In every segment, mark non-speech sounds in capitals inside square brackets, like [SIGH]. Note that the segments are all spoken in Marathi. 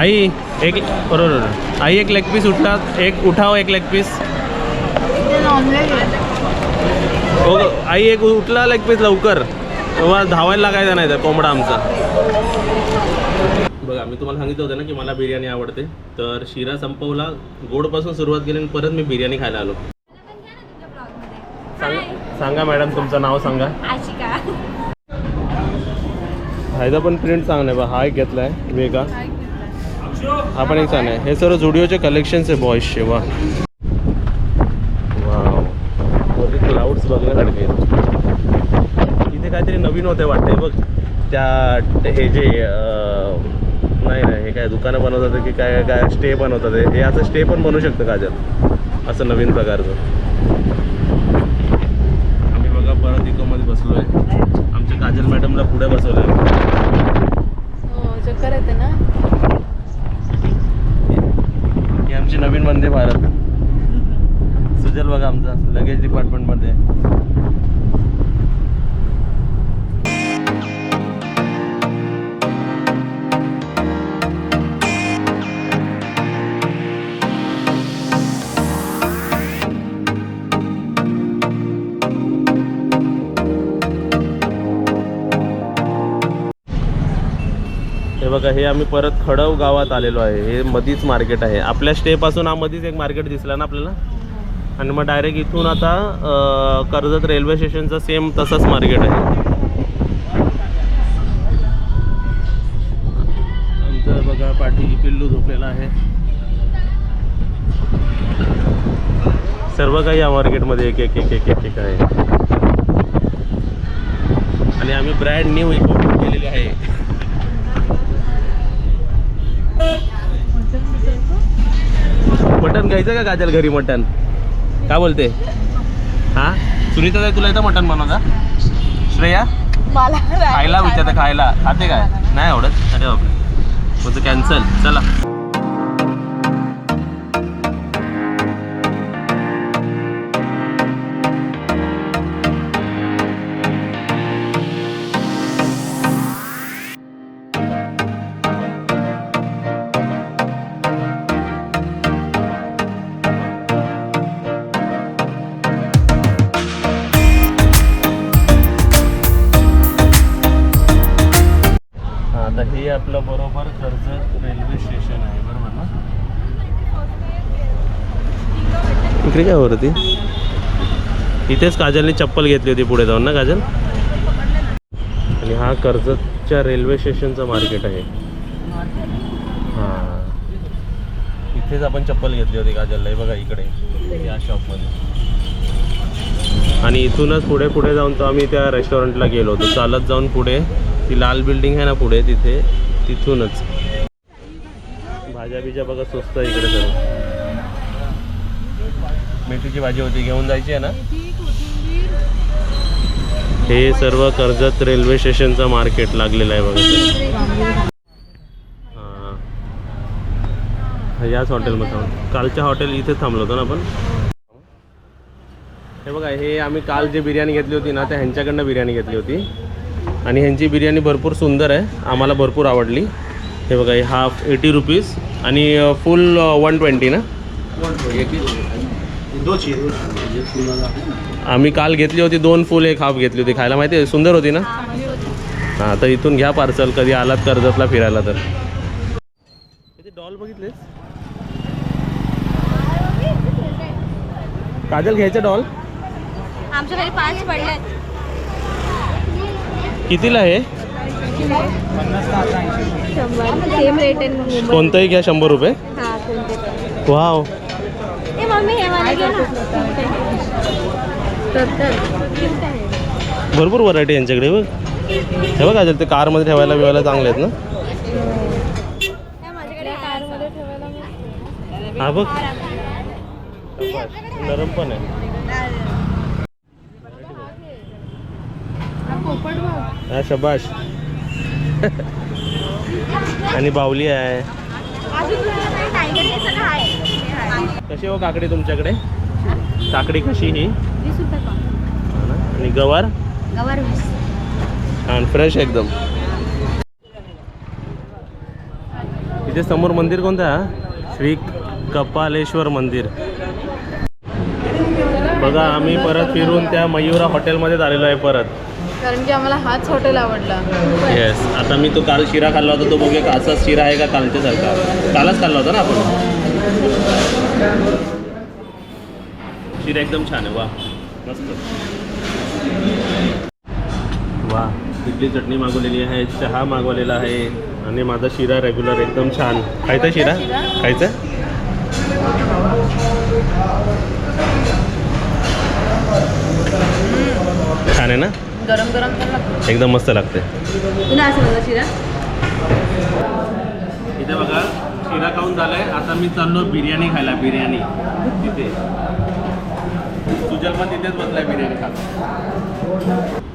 आई एक बरोबर आई एक लेग पीस उठला एक उठाव एक लेग पीस हो आई एक उठला लेग पीस लवकर. तेव्हा धावायला लागायचा नाही तर कोंबडा आमचा. बघा मी तुम्हाला सांगितलं होतं ना की मला बिर्याणी आवडते. तर शिरा संपवला गोडपासून सुरुवात केली आणि परत मी बिर्याणी खायला आलो. सांगा सांगा मॅडम तुमचं नाव सांगा. ह्याचा पण प्रिंट चांगला आहे बा. हा एक घेतला आहे वेगा हा पण एक चांगला आहे. हे सर्व जुडिओचे कलेक्शन्स आहे बॉईजचे वा क्लाउड्स बघण्यासारखे आहेत. इथे काहीतरी नवीन होते वाटते बघ त्या हे जे नाही नाही हे काय दुकानं बनवतात की काय काय स्टे बनवतात हे. असं स्टे पण बनवू शकतं काजल असं नवीन प्रकारचं. बघा हे आम्ही परत खडव गावात आलेलो आहे. हे मधीच मार्केट आहे. आपल्या स्टेपासून हा मधीच एक मार्केट दिसला ना आपल्याला? आणि मग डायरेक्ट इथून आता कर्जत रेल्वे स्टेशनचं सेम तसंच मार्केट आहे. आमचं बघा पाठी पिल्लू झोपलेला आहे. सर्व काही या मार्केटमध्ये एक एक एक एक एक एक आहे. आणि आम्ही ब्रँड न्यू इक्विपमेंट केलेली आहे. मटन घ्यायचं का काजल घरी मटन काय बोलते? हा? सुनीता तुला येतं मटन बनवता? श्रेया? खायला विचारते खायला. खाते काय? नाही आवडत? अरे बापरे. तुझं कॅन्सल चला. यावरती? इथेच काजलने चप्पल घेतली होती पुढे जाऊन ना काजल? आणि हा कर्जतच्या रेल्वे स्टेशनचं मार्केट आहे. हां. इथेच आपण चप्पल घेतली होती काजलला. बघा इकडे या शॉपमध्ये आणि इथूनच पुढे पुढे जाऊन तो आम्ही त्या रेस्टॉरंटला गेलो होतो. चालत जाऊन पुढे ती लाल बिल्डिंग आहे ना पुढे तिथे तिथूनच. भाज्या बिज्या बघा स्वस्त इकडे सर्व. मेथीची भाजी होती घेऊन जायची आहे ना? हे सर्व कर्जत रेल्वे स्टेशनचं मार्केट लागलेलं आहे बघा हां. याच हॉटेलमध्ये थांब. कालच्या हॉटेल इथे थांबलो होतो ना आपण? हे बघा हे आम्ही काल जे बिर्याणी घेतली होती ना त्या ह्यांच्याकडनं बिर्याणी घेतली होती. आणि ह्यांची बिर्याणी भरपूर सुंदर आहे. आम्हाला भरपूर आवडली. हे बघा हे हाफ एटी रुपीज आणि फुल वन ट्वेंटी ना? आम्ही काल घेतली होती दोन फुल एक हाफ घेतली होती. खायला माहिती आहे? सुंदर होती ना? हां तर इथून घ्या पार्सल कधी आलात कर्जतला फिरायला तर. डॉल बघितलेस? काजल घ्यायचं डॉल आमच्या घरी पाच पडल्यात कितीला आहे शंभर. सेम रेट आहे. मुंबई कोणतंही घ्या शंभर रुपये. हा वाव. मम्मी हे मला घे ना. सत्तर क्यूट आहे भरपूर व्हरायटी यांच्याकडे बघ. हे बघ ते कारमध्ये ठेवायला बिवायला चांगले आहेत ना. माझ्याकडे कारमध्ये ठेवायला मस्त. हा बघ. नरम पण आहे. हा हा शबाश. [LAUGHS] आणि बावली आहे? कशी हो काकडी तुमच्याकडे? काकडी कशी ही? आणि गवार? गवार आणि फ्रेश एकदम. इथे समोर मंदिर कोणतं? श्री कपालेश्वर मंदिर. बघा आम्ही परत फिरून त्या मयुरा हॉटेलमध्येच आलेलो आहे परत. कारण की आम्हाला हाच हॉटेल आवडला. येस आता मी तो काल शिरा खाल्ला होता तो बघूया का असाच शिरा आहे का कालच्या सारखा कालच खाल्ला होता ना आपण? शिरा एकदम छान आहे वा. मस्त वा इडली चटणी मागवलेली आहे चहा मागवलेला आहे आणि माझा शिरा रेग्युलर एकदम छान. खायचा शिरा? खायचा? छान आहे ना? गरम गरम एकदम मस्त लागते तुला असं शिरा? इथे बघा शिरा खाऊन झालाय. आता मी चाललो बिर्याणी खायला बिर्याणी. तिथे सुजल पण तिथेच बसलाय बिर्याणी खायला.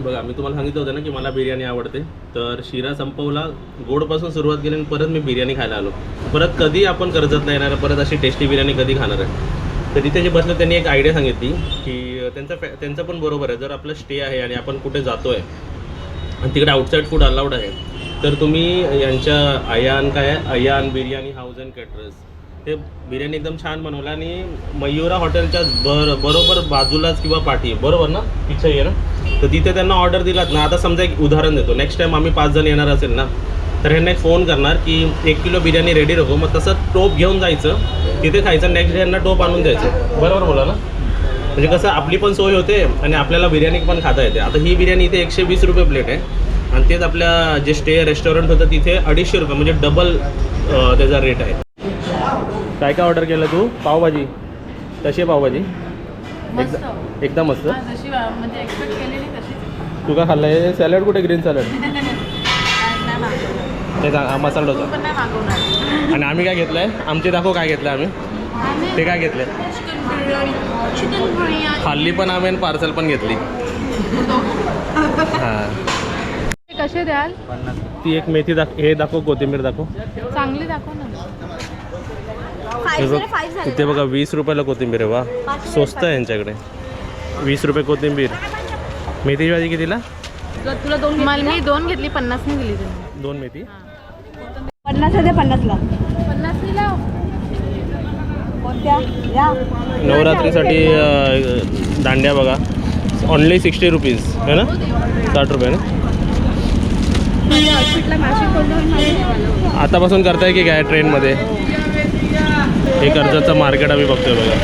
बघा मी तुम्हाला सांगितलं होतं ना की मला बिर्याणी आवडते. तर शिरा संपवला गोडपासून सुरुवात केली आणि परत मी बिर्याणी खायला आलो. परत कधी आपण कर्जत नाही येणार परत अशी टेस्टी बिर्याणी कधी खाणार आहे? तर तिथे जे बसलं त्यांनी एक आयडिया सांगितली की त्यांचा फॅ त्यांचं पण बरोबर आहे. जर आपलं स्टे आहे आणि आपण कुठे जातो आहे आणि तिकडे आउटसाईड फूड अलाउड आहे तर तुम्ही यांच्या अयान काय आहे? Ayan biryani house and caterers ते बिर्याणी एकदम छान बनवलं आणि मयुरा हॉटेलच्या बर बरोबर बाजूलाच किंवा पाठी बरोबर ना? पिच्छा आहे ना? तर तिथे त्यांना ऑर्डर दिलात ना आता समजा एक उदाहरण देतो. नेक्स्ट टाइम आम्ही पाच जण येणार असेल ना तर ह्यांना एक फोन करणार की एक किलो बिर्याणी रेडी राखो. मग तसं टोप घेऊन जायचं. तिथे खायचं. नेक्स्ट डे यांना टोप आणून द्यायचं. बरोबर बोला ना? म्हणजे कसं आपली पण सोय होते आणि आपल्याला बिर्याणी पण खाता येते. आता ही बिर्याणी इथे एकशे वीस रुपये प्लेट आहे. आणि तेच आपल्या जे स्टे रेस्टॉरंट होतं तिथे अडीचशे रुपये म्हणजे डबल त्याचा रेट आहे. काय काय ऑर्डर केलं तू? पावभाजी. आहे पावभाजी? मस्त. एकदा एकदम मस्त. म्हणजे तू काय खाल्लं आहे सॅलड कुठे? [LAUGHS] ग्रीन सॅलड ते मसाला डोसा आणि आम्ही काय घेतलं आहे आमचे दाखव काय घेतलं आम्ही. ते काय घेतलं खाल्ली पण आम्ही आणि पार्सल पण घेतली. हां. कसे द्याल? ती एक मेथी दाख हे दाखव कोथिंबीर दाखव. चांगली दाखव ना. हे इथे बघा वीस रुपयाला कोथिंबीर आहे वा. स्वस्त आहे यांच्याकडे. वीस रुपये कोथिंबीर. मेथीची भाजी कितीला? तुला दोन मला मी दोन घेतली पन्नासने दिली तुम्ही दोन मेथी? पन्नास आहे पन्नासला. या. नवरात्रीसाठी दांड्या बघा. ऑनली सिक्स्टी रुपीज है ना? साठ रुपये ना? आतापासून करताय की काय ट्रेनमध्ये? हे कर्जतचं मार्केट आम्ही बघतोय बघा.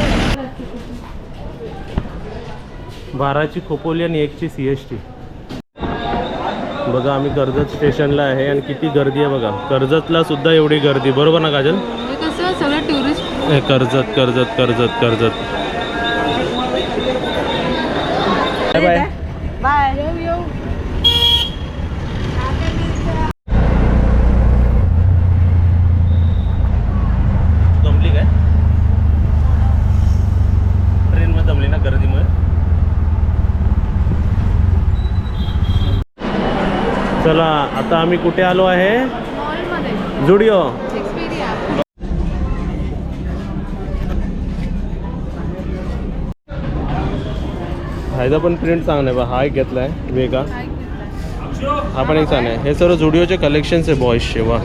बाराची खोपोली आणि एकची सी एस टी. बघा आम्ही कर्जत स्टेशनला आहे आणि किती गर्दी आहे बघा. कर्जतला सुद्धा एवढी गर्दी. बरोबर ना काजल? कसं सगळं tourist Karjat Karjat Karjat Karjat. Bye bye येऊ येऊ जमली काय ट्रेनमध्ये जमली ना गर्दीमुळे चला आता आम्ही कुठे आलो आहे? जुडिओ. ह्याचा पण प्रिंट चांगला आहे बा हा एक घेतला आहे वेगा. हा पण एक चांगला आहे हे सर्व जुडिओचे कलेक्शन्स आहे बॉईसचे वा.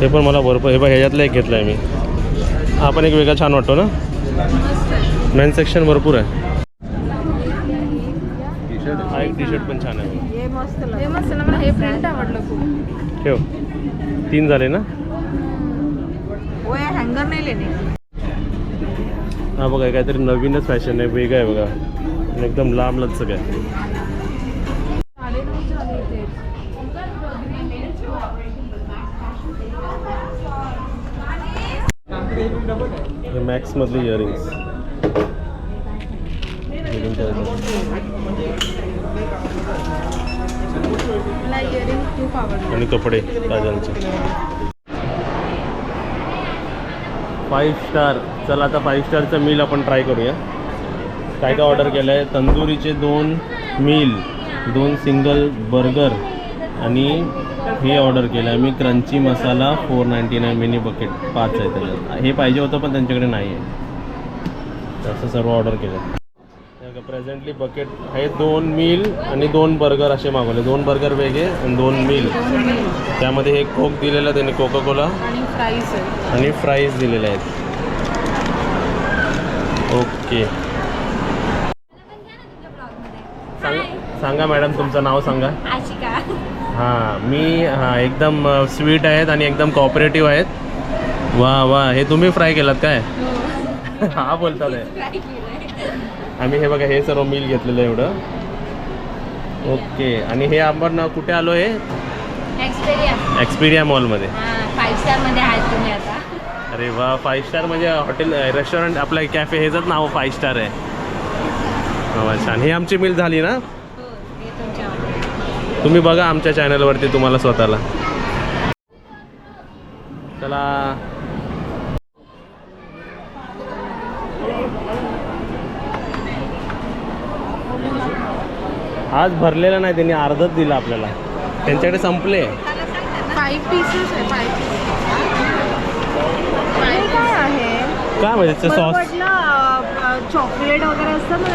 हे पण मला भरपूर हे बा ह्याच्यातलं एक घेतलं आहे मी. हा पण एक वेगळा छान वाटतो ना? मेन सेक्शन भरपूर आहे. टी शर्ट पण छान आहे बघा. हे मस्त हे मस्त ना मला हे प्रिंट आवडलं खूप. ठेव. तीन झाले ना? होय हँगर नाही लेणे. हा बघा काहीतरी नवीनच फॅशन आहे वेगळं आहे बघा. एकदम लांब लचक आहे. हे मॅक्समधली इयरिंग्स आणि कपडे काजलचे फाईव्ह स्टार चला आता फाईव्ह स्टारचं मील आपण ट्राय करूया. काय काय ऑर्डर केलं आहे तंदुरीचे दोन मील दोन सिंगल बर्गर आणि हे ऑर्डर केलं आहे मी crunchy masala four ninety nine mini bucket पाच आहे त्याच्यात. हे पाहिजे होतं पण त्यांच्याकडे नाही आहे असं सर्व ऑर्डर केलं प्रेझेंटली बकेट हे दोन मील आणि दोन बर्गर असे मागवले. दोन बर्गर वेगळे आणि दोन मील त्यामध्ये हे कोक दिलेला त्यांनी कोका कोला आणि फ्राईज दिलेले आहेत. ओके सांगा सांगा मॅडम तुमचं नाव सांगा. आशिका. हां मी हां एकदम स्वीट आहेत आणि एकदम कॉपरेटिव्ह आहेत. वा वा हे तुम्ही फ्राय केलात काय? [LAUGHS] हा. बोलतात आहे आम्ही हे बघा हे सर्व मिल घेतलेलं आहे एवढं. ओके आणि हे आपण कुठे आलो आहे? एक्सपिरिया मॉलमध्ये फाईव्ह स्टारमध्ये आहेत तुम्ही आता. अरे वा फाईव्ह स्टार म्हणजे हॉटेल रेस्टॉरंट आपलं कॅफे हेच नाव फाईव्ह स्टार आहे. छान. ही आमची मिल झाली ना? हो तुम्ही बघा आमच्या चॅनलवरती तुम्हाला स्वतःला. चला. आज भरलेला नाही त्यांनी अर्धच दिलं आपल्याला. त्यांच्याकडे संपले. फाईव्ह पीसेस आहे फाईव्ह हे काय आहे? काय म्हणजे ते मला सॉस वाटलं चॉकलेट वगैरे असतं ना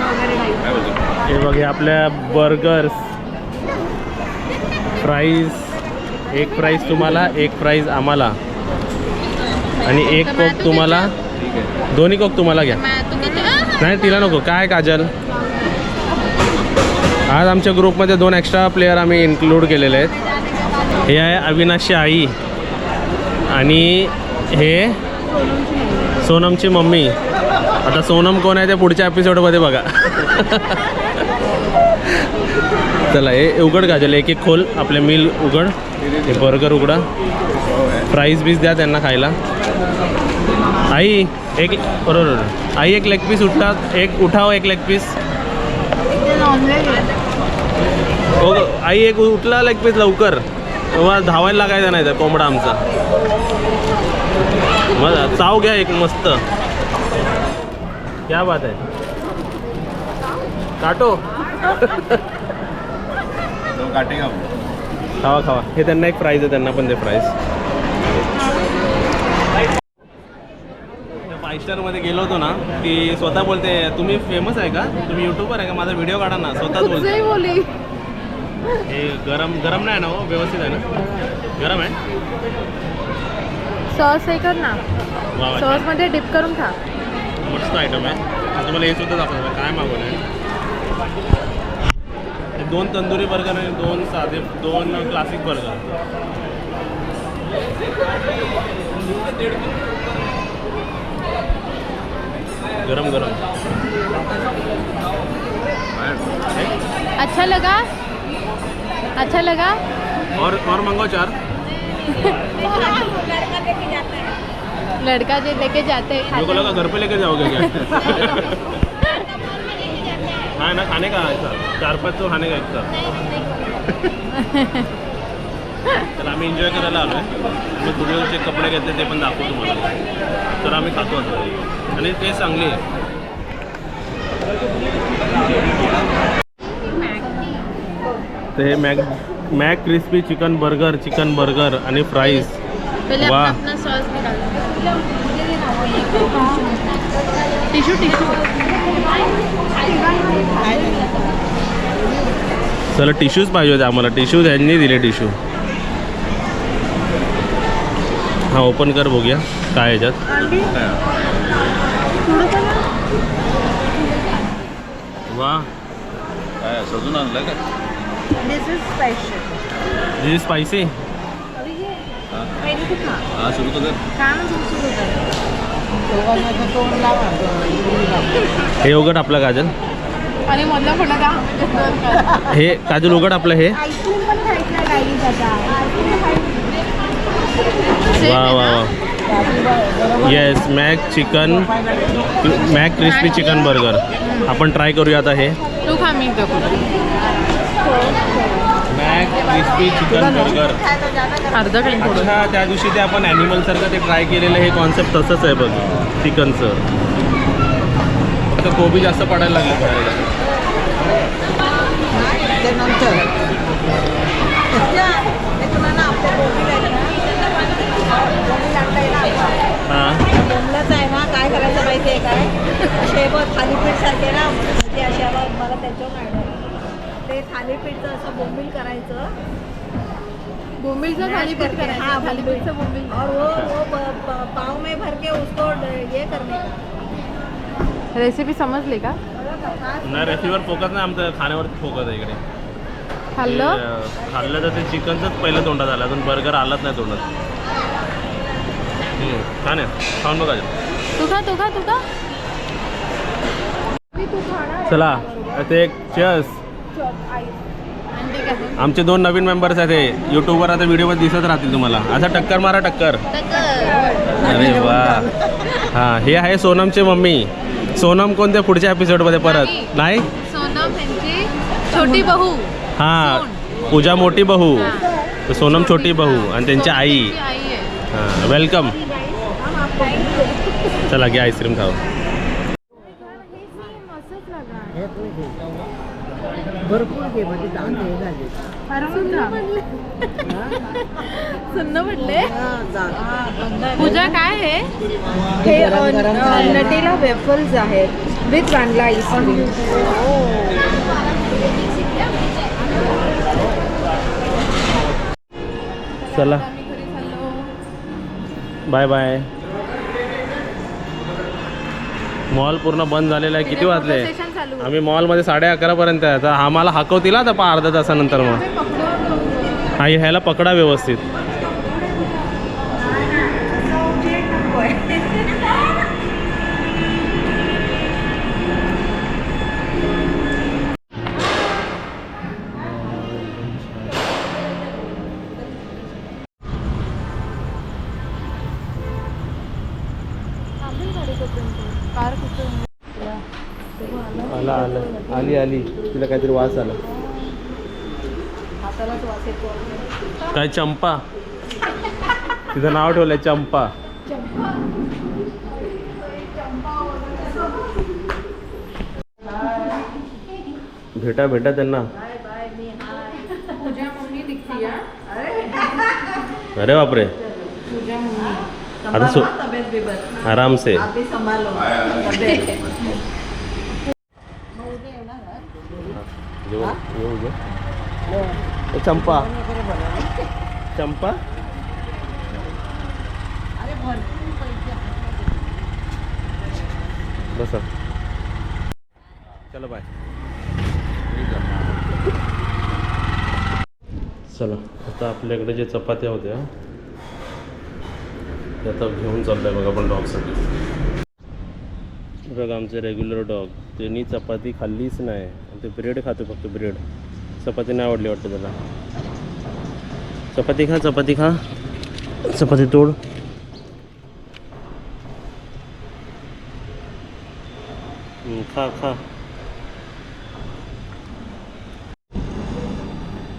वगैरे काही हे बघ हे आपल्या बर्गर्स प्राईज एक प्राईज तुम्हाला एक प्राईज आम्हाला. आणि एक कोक तुम्हाला. दोन्ही कोक तुम्हाला घ्या. नाही तिला नको. काय काजल? आज आमच्या ग्रुपमध्ये दोन एक्स्ट्रा प्लेयर आम्ही इन्क्लूड केलेले आहेत. हे आहे अविनाशची आई आणि हे सोनमची मम्मी. आता सोनम कोण आहे ते पुढच्या एपिसोडमध्ये बघा. चला हे उघड गाजल एक एक खोल आपले मिल उघड. हे बर्गर उघडा. प्राईस बीस द्या त्यांना खायला. आई एक बरोबर आई एक लेग पीस उठतात एक उठाव एक लेग पीस हो आई एक उठला लेग पीस लवकर. तेव्हा धावायला लागायचा नाही तर कोंबडा आमचा. मग चाव घ्या एक मस्त. क्या बात आहे. काटो. खावा खावा. हे त्यांना एक प्राईज आहे त्यांना पण ते प्राईज फाईव्ह स्टारमध्ये गेलो होतो ना की स्वतः बोलते तुम्ही फेमस आहे का? तुम्ही युट्यूबर आहे का? माझा व्हिडिओ काढा ना. स्वतःच बोलते. बोली. हे गरम गरम नाही ना हो व्यवस्थित आहे ना? गरम आहे? सॉस हे कर ना. वा वा सॉसमध्ये डिप करून खा. मस्त आयटम आहे. आता तुम्हाला हे सुद्धा दाखवतो काय मागवलं आहे दोन तंदुरी बर्गर आणि दोन साधे दोन क्लासिक बर्गर गरम गरम. अच्छा लगा. अच्छा लगा? और और मंगाओ चार। लड़का जो लेके जाते हैं मेरे को लगा घर पे लेके जाओगे क्या? [LAUGHS] हाँ ना खाने का ऐसा चार पाच तो खाने का एक साथ तर आम्ही एन्जॉय करायला आलो आहे मग स्टुडिओचे कपडे घेतले ते पण दाखवू तुम्हाला. तर आम्ही खातो आता. आणि ते चांगली आहे. तर हे Mc Mc crispy chicken burger chicken burger आणि फ्राईज. टिश्यू चला टिश्यूज पाहिजे होते आम्हाला. टिश्यूज यांनी दिले टिश्यू हा ओपन कर बघूया. काय याच्यात? वा. काय सजून आणलं का? This is special this spicy हा सुरू तर कर हे उघड आपला काजल. आणि मधला फोडा का हे काजल उघड आपलं हे. आईस्क्रीम पण खायचं गाईज आता वा वा वा. Yes Mc chicken Mc crispy chicken burger आपण ट्राय करूया आता हे. तू खा मी मॅक क्रिस्पी चिकन बर्गर अर्ध काही थोडं अच्छा त्या दिवशी ते आपण ॲनिमलसारखं ते ट्राय केलेलं हे कॉन्सेप्ट तसंच आहे बघ चिकनचं. फक्त कोबी जास्त पडायला लागलं बाहेर हां बोंबलंच आहे ना काय करायचं माहिती आहे काय? असे बघ थालीपीठ सारखे ना ते मला त्याच्यावर थालीपीठचं असं बोंबील करायचं. बोंबीलचं थालीपीठ हाँ, करायचं थालीपीठचं बोंबील. और वो वो प- प- पाव में भर के उसको ये करने का रेसिपी समजली का? नाही रेसिपीवर फोकस नाही आमचं. खाण्यावरती फोकस आहे इकडे. खाल्लं खाल्लं तर ते चिकनचंच पहिलं तोंडात आलं. अजून बर्गर आलाच नाही तोंडात. छान आहे. खाऊन बघा. तू खा तू खा तू खा. चला ते एक चेस आमचे दोन नवीन मेंबर्स आहेत हे. यूट्यूबवर आता व्हिडिओमध्ये दिसत राहतील तुम्हाला. आता टक्कर मारा टक्कर. अरे वा. हां हे आहे सोनमची मम्मी. सोनम कोणत्या पुढच्या एपिसोडमध्ये परत? नाही. सोनम यांची छोटी बहू. हां पूजा मोठी बहू. तर सोनम छोटी बहू आणि त्यांची आई. हां वेलकम चला घ्या आईस्क्रीम खाऊ. भरपूर घे म्हणजे दान हे झाले. सुन्न म्हटले हे पूजा काय आहे? हे नटेला वेफल्स आहेत विथ आईस्क्रीम चला. बाय बाय मॉल पूर्ण बंद झालेला आहे. किती वाजले? चालू आहे. आम्ही मॉलमध्ये साडे अकरापर्यंत आहे. तर आम्हाला हाकवतील आता अर्धा तासानंतर मग. हा ह्याला पकडा व्यवस्थित. आलं तिला काहीतरी वास आला. काय चंपा? तिचं नाव ठेवलंय चंपा. भेटा भेटा त्यांना. अरे बापरे. आता आराम से येऊ गे ए, चंपा. चंपा. बसा. चलो बाय. चला आता आपल्याकडे जे चपात्या होत्या ते आता घेऊन चाललोय बघा आपण डॉगसाठी बघा आमचे रेग्युलर डॉग त्यांनी चपाती खाल्लीच नाही. ते ब्रेड खातो फक्त ब्रेड. चपाती नाही आवडली वाटतं त्याला. चपाती खा चपाती खा. चपाती तोड. खा खा.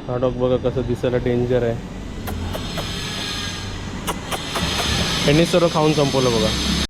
हा डॉग बघा कसं दिसायला डेंजर आहे. त्यांनी सर्व खाऊन संपवलं बघा.